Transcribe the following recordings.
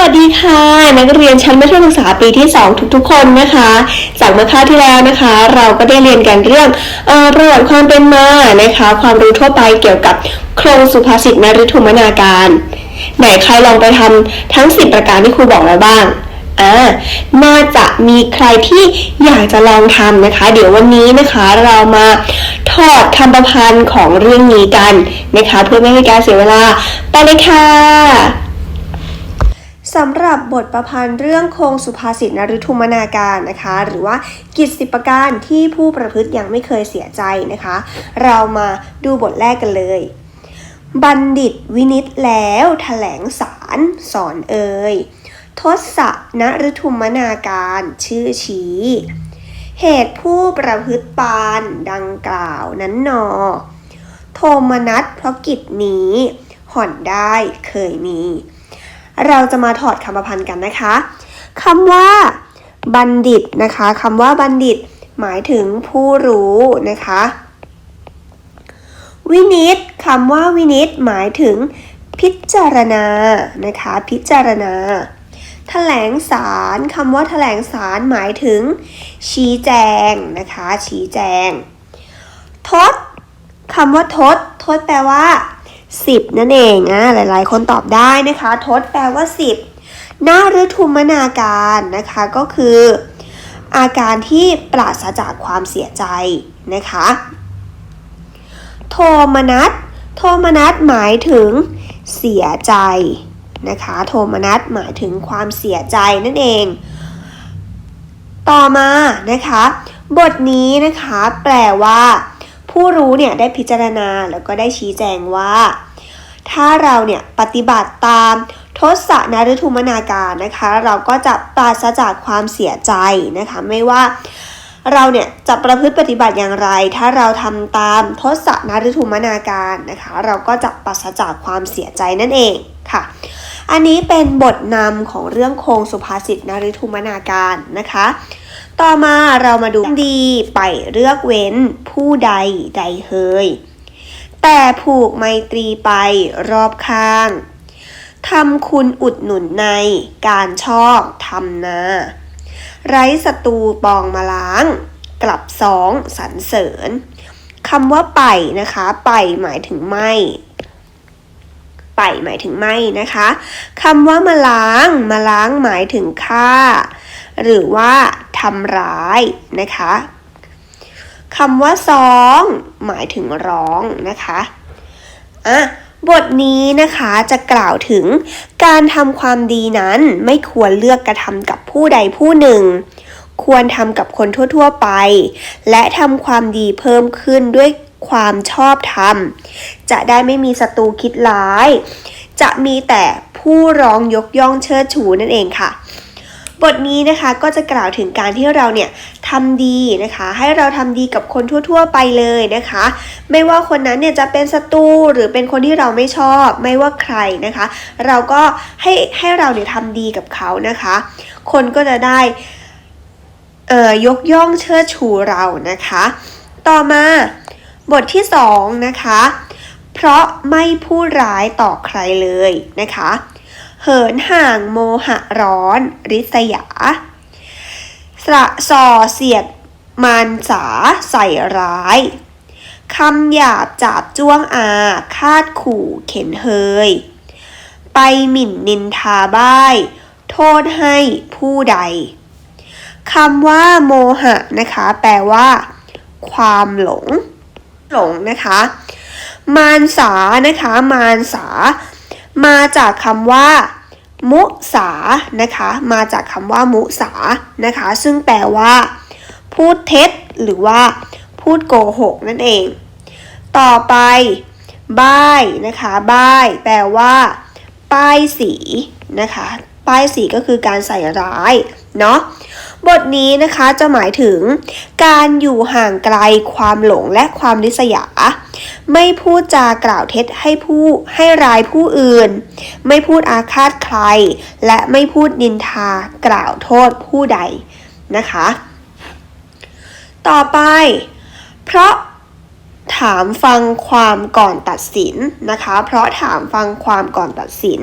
วัสดีค่ะ นักเรียนชั้นมัธยมศึกษาปีที่ 2 ทุกๆ คนนะคะ จากเมื่อคราที่แล้วนะคะ เราก็ได้เรียนกันเรื่องออประวัติความเป็นมานะคะ ความรู้ทั่วไปเกี่ยวกับโครงสุภาษิตนฤทุมนาการ ไหนใครลองไปทำทั้ง 10 ประการที่ครูบอกไว้บ้างอ่าน่าจะมีใครที่อยากจะลองทำนะคะ เดี๋ยววันนี้นะคะเรามาถอดคำประพันธ์ของเรื่องนี้กันนะคะ เพื่อไม่ให้การเสียเวลาไปเลยค่ะ สำหรับบทประพันธ์เรื่องโครงสุภาษิตนฤทุมนาการนะคะ หรือว่ากิจสิบประการที่ผู้ประพฤติยังไม่เคยเสียใจนะคะ เรามาดูบทแรกกันเลย บัณฑิตวินิตแล้วแถลงสารสอนเอ่ยทศนฤทุมนาการชื่อชี้เหตุผู้ประพฤติปานดังกล่าวนั้นหนอ โทมนัสเพราะกิจนี้ ห่อนได้เคยมี เราจะมาถอดคำประพันธ์กันนะคะคำว่า บัณฑิตนะคะคำว่าบัณฑิต หมายถึงผู้รู้นะคะ วินิตคำว่าวินิตหมายถึงพิจารณานะคะพิจารณาแถลงสารคำว่าแถลงสารหมายถึง ชี้แจงนะคะชี้แจง ทศคำว่าทศ ทศแปลว่า 10 นั่นเองอะหลายๆ คนตอบได้นะคะ ทศแปลว่า 10 หน้าฤทุมนาการนะคะก็คือ อาการที่ปราศจากความเสียใจนะคะ โทมนัสโทมนัสหมายถึงเสียใจนะคะ โทมนัสหมายถึงความเสียใจนั่นเอง ต่อมานะคะ บทนี้นะคะ แปลว่า ผู้รู้เนี่ยได้พิจารณาแล้วก็ได้ชี้แจงว่า ถ้าเราเนี่ยปฏิบัติตามทศนฤทุมนาการนะคะ เราก็จะปราศจากความเสียใจนะคะไม่ว่าเราเนี่ยจะประพฤติปฏิบัติอย่างไร ถ้าเราทำตามทศนฤทุมนาการนะคะ เราก็จะปราศจากความเสียใจนั่นเองค่ะ อันนี้เป็นบทนำของเรื่องโครงสุภาษิตนฤทุมนาการนะคะ ต่อมาเรามาดูดีไปเลือกเว้น ผู้ใดใดเฮย แต่ผูกไมตรีไปรอบข้างทำคุณอุดหนุนในการชอบทำนา ไร้ศัตรูปองมาล้าง กลับสองสรรเสริญคำว่าไปนะคะ ไปหมายถึงไม่ ไปหมายถึงไม่นะคะคำว่ามาล้าง มาล้างหมายถึงฆ่า หรือว่า ทำร้ายนะคะคำว่าซอง หมายถึงร้องนะคะอะบทนี้นะคะจะกล่าวถึงการทำความดีนั้นไม่ควรเลือกกระทำกับผู้ใดผู้หนึ่ง ควรทำกับคนทั่ว ๆ ไป และทำความดีเพิ่มขึ้นด้วยความชอบธรรม จะได้ไม่มีศัตรูคิดร้าย จะมีแต่ผู้ร้องยกย่องเชิดชูนั่นเองค่ะ บทนี้นะคะก็จะกล่าวถึงการที่เราเนี่ยทำดีนะคะ ให้เราทำดีกับคนทั่ว ๆ ไปเลยนะคะ ไม่ว่าคนนั้นเนี่ยจะเป็นศัตรูหรือเป็นคนที่เราไม่ชอบ ไม่ว่าใครนะคะ เราก็ให้ให้เราเนี่ยทำดีกับเขานะคะ คนก็จะได้เอ่อยกย่องเชิดชูเรานะคะ ต่อมาบทที่สองนะคะ เพราะไม่พูดร้ายต่อใครเลยนะคะ เหินห่างโมหะร้อน ริษยา สระส่อเสียดมานสาใส่ร้ายคำหยาบจาบจ้วงอาคาดขู่เข็นเฮย ไปหมิ่นนินทาบ้าย โทษให้ผู้ใดคำว่าโมหะนะคะ แปลว่า ความหลง หลงนะคะ มารสานะคะ มารสา มาจากคำว่า มุสานะคะ มาจากคำว่ามุสานะคะ ซึ่งแปลว่า พูดเท็จ หรือว่า พูดโกหกนั่นเอง ต่อไปบ้ายนะคะบ้ายแปลว่า ป้ายสีนะคะ ป้ายสีก็คือการใส่ร้ายเนาะบทนี้นะคะจะหมายถึง การอยู่ห่างไกลความหลงและความริษยา ไม่พูดจากล่าวเท็จให้ผู้ให้ร้ายผู้อื่น ไม่พูดอาฆาตใคร และไม่พูดนินทากล่าวโทษผู้ใดนะคะ ต่อไป เพราะถามฟังความก่อนตัดสินนะคะ เพราะถามฟังความก่อนตัดสิน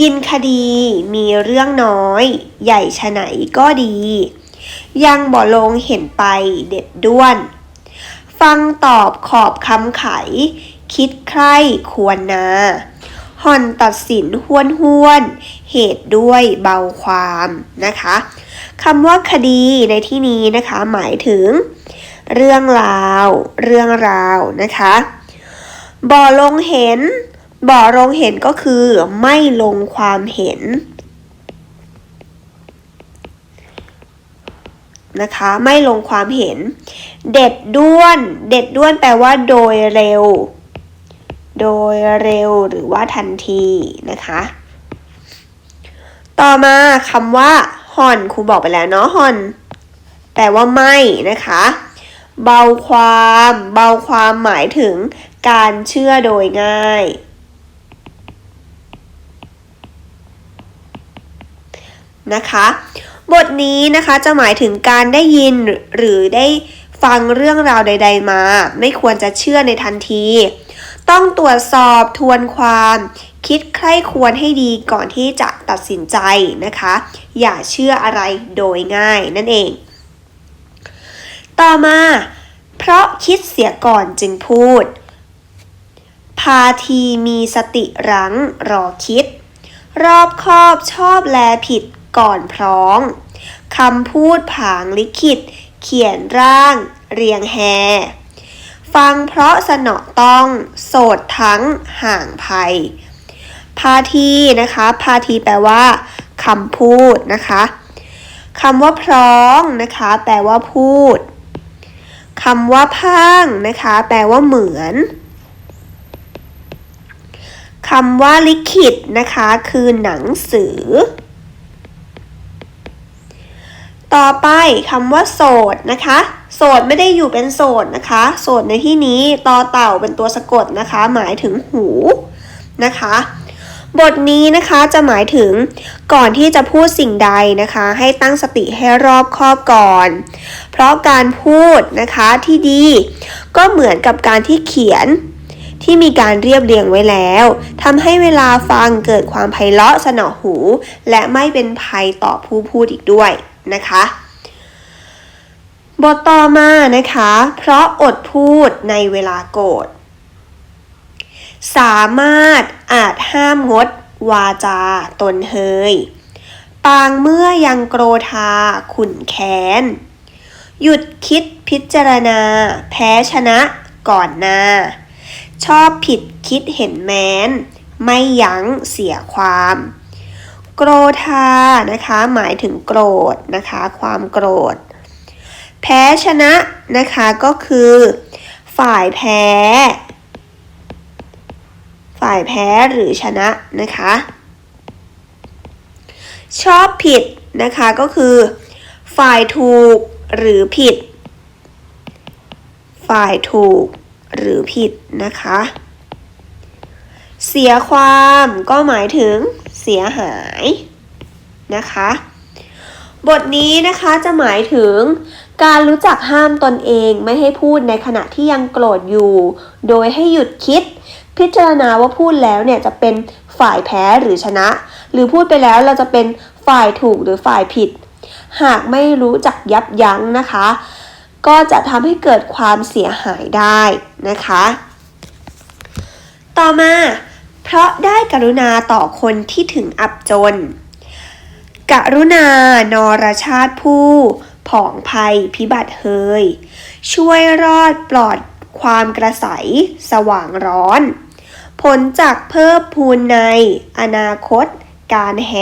ยินคดีมีเรื่องน้อย ใหญ่ฉไหนก็ดี ยังบ่ลงเห็นไปเด็ดด้วน ฟังตอบขอบคำไข คิดใคร่ควรนาห่อนตัดสินห้วนห้วนๆเหตุด้วยเบาความนะคะคำว่าคดีในที่นี้นะคะ หมายถึง เรื่องราว เรื่องราวนะคะบ่ลงเห็น บ่ลงเห็นก็คือไม่ลงความเห็นนะคะไม่ลงความเห็น เด็ดด้วน เด็ดด้วนแปลว่าโดยเร็ว โดยเร็วหรือว่าทันทีนะคะ ต่อมาคำว่าห่อนครูบอกไปแล้วเนาะห่อน แปลว่าไม่นะคะ เบาความ เบาความหมายถึงการเชื่อโดยง่าย นะคะ บทนี้นะคะจะหมายถึงการได้ยินหรือได้ฟังเรื่องราวใด ๆมา ไม่ควรจะเชื่อในทันที ต้องตรวจสอบทวนความ คิดใคร่ควรให้ดีก่อนที่จะตัดสินใจนะคะ อย่าเชื่ออะไรโดยง่ายนั่นเอง ต่อมา เพราะคิดเสียก่อนจึงพูด พาทีมีสติรั้งรอคิด รอบคอบชอบแลผิด ก่อนพร้องคำพูดผางลิขิต เขียนร่าง เรียงแฮ ฟังเพราะสนอต้อง โสดทั้งห่างภัย พาทีนะคะ พาทีแปลว่าคำพูดนะคะคำว่าพร้องนะคะ แปลว่าพูดคำว่าพังนะคะ แปลว่าเหมือนคำว่าลิขิตนะคะ คือหนังสือ ต่อไปคำว่าโสดนะคะ โสดไม่ได้อยู่เป็นโสดนะคะ โสดในที่นี้ต่อเต่าเป็นตัวสะกดนะคะ หมายถึงหูนะคะ บทนี้นะคะจะหมายถึงก่อนที่จะพูดสิ่งใดนะคะ ให้ตั้งสติให้รอบคอบก่อน เพราะการพูดนะคะที่ดี ก็เหมือนกับการที่เขียนที่มีการเรียบเรียงไว้แล้วทำให้เวลาฟังเกิดความไพเราะสนอหู และไม่เป็นภัยต่อผู้พูดอีกด้วย นะคะ บทต่อมานะคะ เพราะอดพูดในเวลาโกรธ สามารถอาจห้ามงดวาจาตนเฮย ปางเมื่อยังโกรธาขุนแค้น หยุดคิดพิจารณา แพ้ชนะก่อนหน้า ชอบผิดคิดเห็นแม้น ไม่ยั้งเสียความ โกรธานะคะ หมายถึงโกรธนะคะ ความโกรธ แพ้ชนะนะคะก็คือ ฝ่ายแพ้ ฝ่ายแพ้หรือชนะนะคะ ชอบผิดนะคะก็คือ ฝ่ายถูกหรือผิด ฝ่ายถูกหรือผิดนะคะ เสียความก็หมายถึง เสียหายนะคะ บทนี้นะคะจะหมายถึงการรู้จักห้ามตนเองไม่ให้พูดในขณะที่ยังโกรธอยู่ โดยให้หยุดคิด พิจารณาว่าพูดแล้วเนี่ยจะเป็นฝ่ายแพ้หรือชนะ หรือพูดไปแล้วเราจะเป็นฝ่ายถูกหรือฝ่ายผิด หากไม่รู้จักยับยั้งนะคะ ก็จะทำให้เกิดความเสียหายได้นะคะ ต่อมา เพราะได้กรุณาต่อคนที่ถึงอับจน กรุณานรชาติผู้ผองภัยพิบัติเฮย ช่วยรอดปลอดความกระใสสว่างร้อน ผลจากเพิ่มพูนในอนาคตการแฮ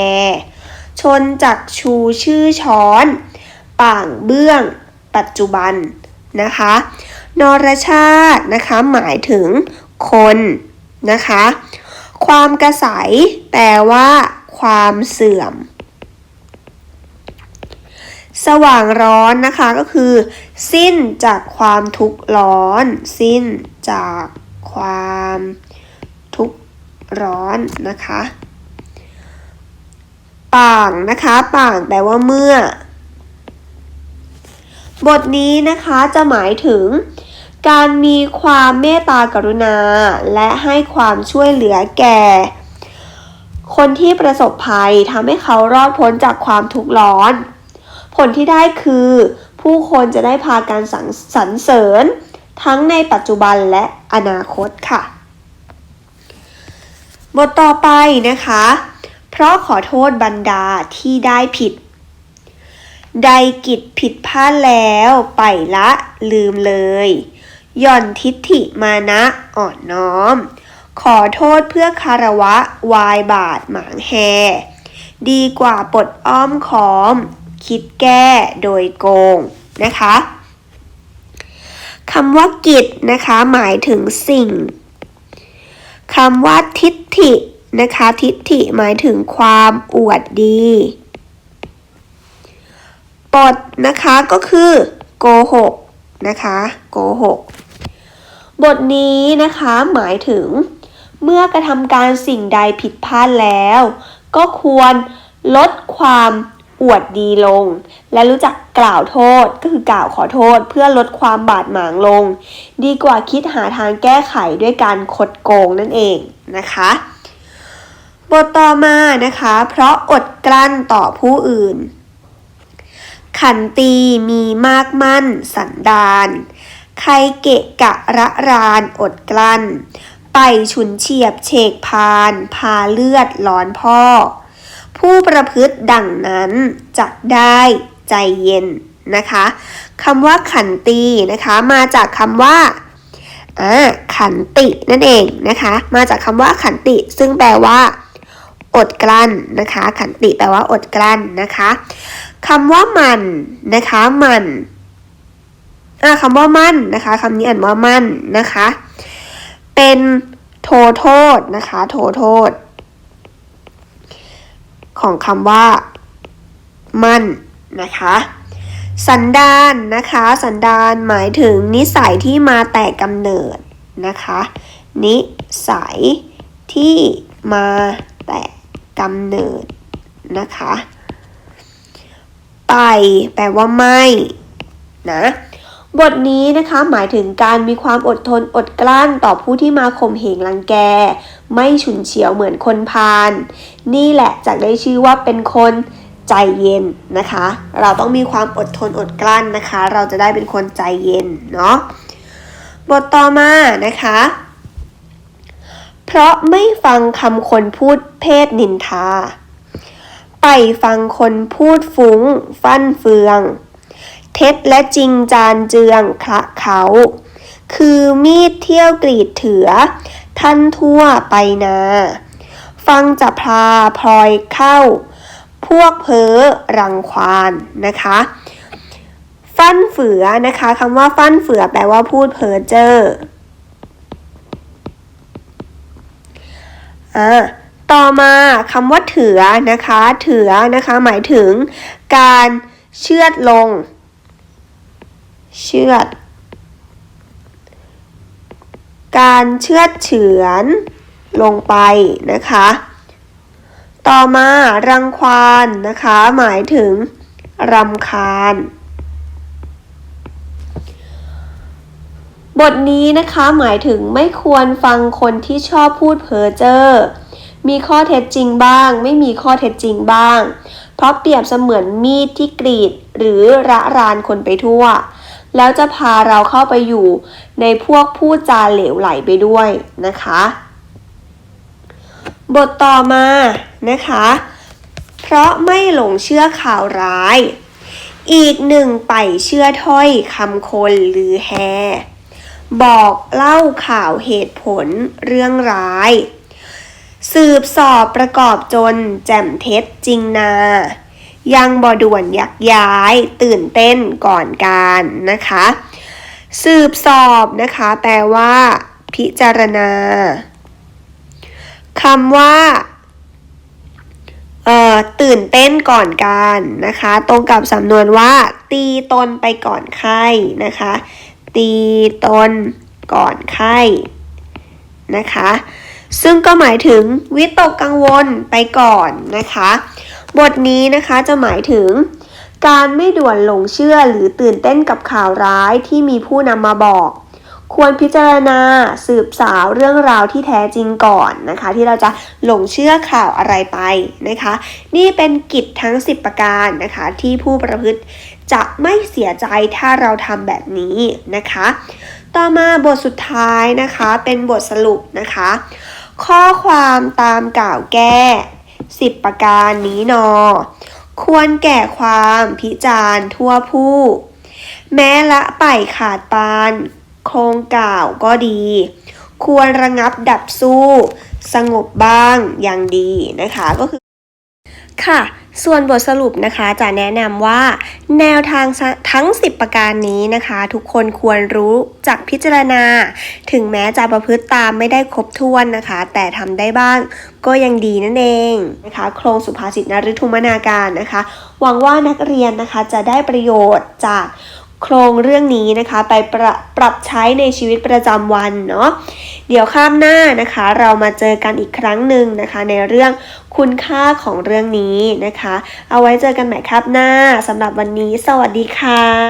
ชนจากชูชื่อช้อน ป่างเบื้องปัจจุบันนะคะ นรชาตินะคะหมายถึงคนนะคะ ความกระใสแปลว่า ความเสื่อม สว่างร้อนนะคะก็คือ สิ้นจากความทุกข์ร้อน สิ้นจากความทุกข์ร้อนนะคะป่างนะคะป่างแปลว่าเมื่อ บทนี้นะคะจะหมายถึง การมีความเมตตากรุณา และให้ความช่วยเหลือแก่ คนที่ประสบภัยทำให้เขารอดพ้นจากความทุกข์ร้อน ผลที่ได้คือ ผู้คนจะได้พาการสังสรรเสริญ ทั้งในปัจจุบันและอนาคตค่ะ บทต่อไปนะคะ เพราะขอโทษบรรดาที่ได้ผิดใดกิจผิดพลาดแล้วไปละลืมเลย หย่อนทิฏฐิมานะอ่อนน้อม ขอโทษเพื่อคารวะวายบาทหมางแฮ ดีกว่าปลดอ้อมขอม คิดแก้โดยโกงนะคะคำว่ากิจนะคะหมายถึงสิ่งคำว่าทิฏฐินะคะ ทิฏฐิหมายถึงความอวดดีปดนะคะก็คือโกหกนะคะโกหก บทนี้นะคะหมายถึง เมื่อกระทำการสิ่งใดผิดพลาดแล้ว ก็ควรลดความอวดดีลง และรู้จักกล่าวโทษก็คือกล่าวขอโทษ เพื่อลดความบาดหมางลง ดีกว่าคิดหาทางแก้ไขด้วยการคดโกงนั่นเองนะคะ บทต่อมานะคะ เพราะอดกลั้นต่อผู้อื่น ขันตีมีมากมั่นสันดาน ใครเกะกะระรานอดกลั้น ไปฉุนเฉียบเฉกพาน พาเลือดร้อนพ่อ ผู้ประพฤติดังนั้นจักได้ใจเย็นนะคะคำว่าขันตีนะคะมาจากคำว่าอ่าขันตินั่นเองนะคะ มาจากคำว่าขันติ ซึ่งแปลว่า อดกลั้นนะคะ ขันติแปลว่าอดกลั้นนะคะคำว่ามันนะคะมัน อ่าคำว่ามั่นนะคะคำนี้อ่านว่ามั่นนะคะ เป็นโทโทษนะคะ โทโทษ ของคำว่า มั่นนะคะ สันดานนะคะ สันดานหมายถึงนิสัยที่มาแต่กำเนิดนะคะ นิสัยที่มาแต่กำเนิดนะคะ ไปแปลว่าไม่นะ บทนี้นะคะหมายถึงการมีความอดทนอดกลั้นต่อผู้ที่มาข่มเหงรังแก ไม่ฉุนเฉียวเหมือนคนพาลนี่แหละจะได้ชื่อว่าเป็นคนใจเย็นนะคะ เราต้องมีความอดทนอดกลั้นนะคะ เราจะได้เป็นคนใจเย็นเนาะบทต่อมานะคะ เพราะไม่ฟังคำคนพูดเพศนินทา ไปฟังคนพูดฟุ้ง ฟั่นเฟือง เท็จและจริงจานเจืองคละเขา คือมีดเที่ยวกรีดเถือ ท่านทั่วไปนา ฟังจะพาพลอยเข้า พวกเพ้อรังควานนะคะฟั่นเฟือนะคะคำว่าฟั่นเฟือแปลว่าพูดเพ้อเจ้ออ่าต่อมาคำว่าเถือนะคะ เถือนะคะ หมายถึงการเชือดลง เชือด การเชือดเฉือนลงไปนะคะ ต่อมารังควานนะคะ หมายถึงรำคาญ บทนี้นะคะหมายถึงไม่ควรฟังคนที่ชอบพูดเพ้อเจ้อมีข้อเท็จจริงบ้าง ไม่มีข้อเท็จจริงบ้าง เพราะเปรียบเสมือนมีดที่กรีด หรือระรานคนไปทั่ว แล้วจะพาเราเข้าไปอยู่ในพวกพูดจาเหลวไหลไปด้วยนะคะ บทต่อมานะคะ เพราะไม่หลงเชื่อข่าวร้าย อีกหนึ่งไปเชื่อถ้อยคำคนหรือแฮ บอกเล่าข่าวเหตุผลเรื่องร้าย สืบสอบประกอบจนแจ่มเท็จจริงนา ยังบ่ด่วนยักย้าย ตื่นเต้นก่อนการนะคะ สืบสอบนะคะ แปลว่า พิจารณาคำว่าตื่นเต้นก่อนการนะคะ ตรงกับสำนวนว่า ตีตนไปก่อนไข้นะคะ ตีตนก่อนไข้นะคะ ซึ่งก็หมายถึงวิตกกังวลไปก่อนนะคะ บทนี้นะคะจะหมายถึง การไม่ด่วนหลงเชื่อหรือตื่นเต้นกับข่าวร้ายที่มีผู้นำมาบอก ควรพิจารณาสืบสาวเรื่องราวที่แท้จริงก่อนนะคะ ที่เราจะหลงเชื่อข่าวอะไรไปนะคะ นี่เป็นกิจทั้ง 10 ประการนะคะ ที่ผู้ประพฤติจะไม่เสียใจถ้าเราทำแบบนี้นะคะ ต่อมาบทสุดท้ายนะคะเป็นบทสรุปนะคะ ข้อความตามกล่าวแก้ 10ประการนี้นอ ควรแก่ความพิจารณ์ทั่วผู้ แม้ละไปขาดปาน โครงกล่าวก็ดี ควรระงับดับสู้ สงบบ้างอย่างดีนะคะก็คือ ค่ะ ส่วนบทสรุปนะคะจะแนะนำว่า แนวทางทั้ง 10 ประการนี้นะคะ ทุกคนควรรู้จักพิจารณา ถึงแม้จะประพฤติตามไม่ได้ครบถ้วนนะคะ แต่ทำได้บ้างก็ยังดีนั่นเองนะคะโครงสุภาษิตนฤทุมนาการนะคะ หวังว่านักเรียนนะคะจะได้ประโยชน์จาก โครงเรื่องนี้นะคะ ไปปรับปรับใช้ในชีวิตประจำวันเนาะเดี๋ยวข้ามหน้านะคะ เรามาเจอกันอีกครั้งหนึ่งนะคะ ในเรื่องคุณค่าของเรื่องนี้นะคะ เอาไว้เจอกันใหม่ครับหน้าสำหรับวันนี้ สวัสดีค่ะ